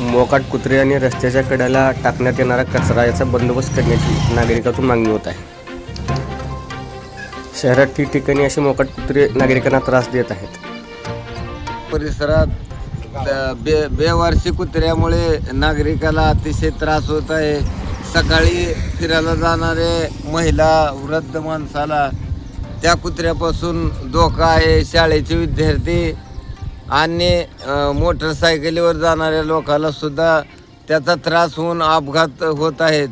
मोकाट कुत्रे आणि रस्त्याच्या कड्याला टाकण्यात येणारा कचरा याचा बंदोबस्त करण्याची नागरिकातून मागणी होत आहे. शहरात ठिकठिकाणी असे मोकाट कुत्रे नागरिकांना त्रास देत आहेत. परिसरात बे बेवारशी कुत्र्यामुळे नागरिकाला अतिशय त्रास होत आहे. सकाळी फिरायला जाणारे महिला वृद्ध माणसाला त्या कुत्र्यापासून धोका आहे. शाळेचे विद्यार्थी आणि मोटरसायकलीवर जाणाऱ्या लोकांना सुद्धा त्याचा त्रास होऊन अपघात होत आहेत.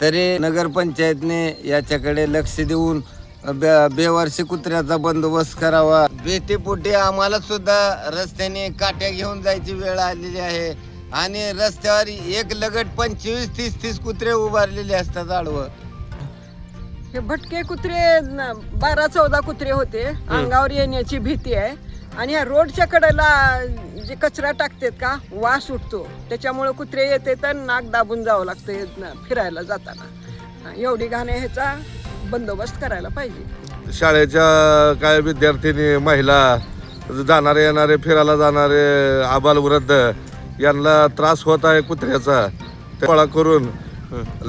तरी नगरपंचायतने याच्याकडे लक्ष देऊन बे बेवारशी कुत्र्याचा बंदोबस्त करावा. भीतीपोटी आम्हाला सुद्धा रस्त्याने काट्या घेऊन जायची वेळ आलेली आहे. आणि रस्त्यावर एक लगट पंचवीस तीस तीस कुत्रे उभारलेले असतात आडवं. हे भटके कुत्रे बारा चौदा कुत्रे होते. अंगावर येण्याची भीती आहे. आणि या रोडच्या कडेला जे कचरा टाकतात का वास उठतो. त्याच्यामुळे कुत्रे येते तर नाक दाबून जावं लागतं फिरायला जाताना. एवढी घाणे ह्याचा बंदोबस्त करायला पाहिजे. शाळेच्या काय विद्यार्थिनी महिला जाणारे येणारे फिरायला जाणारे आबाल वृद्ध यांना त्रास होत आहे कुत्र्याचा. पळा करून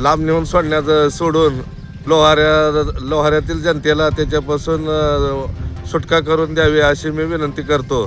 लांब नेऊन सोडण्याचं सोडून लोहाऱ्या लोहाऱ्यातील जनतेला त्याच्यापासून सुटका करून द्यावी अशी मी विनंती करतो.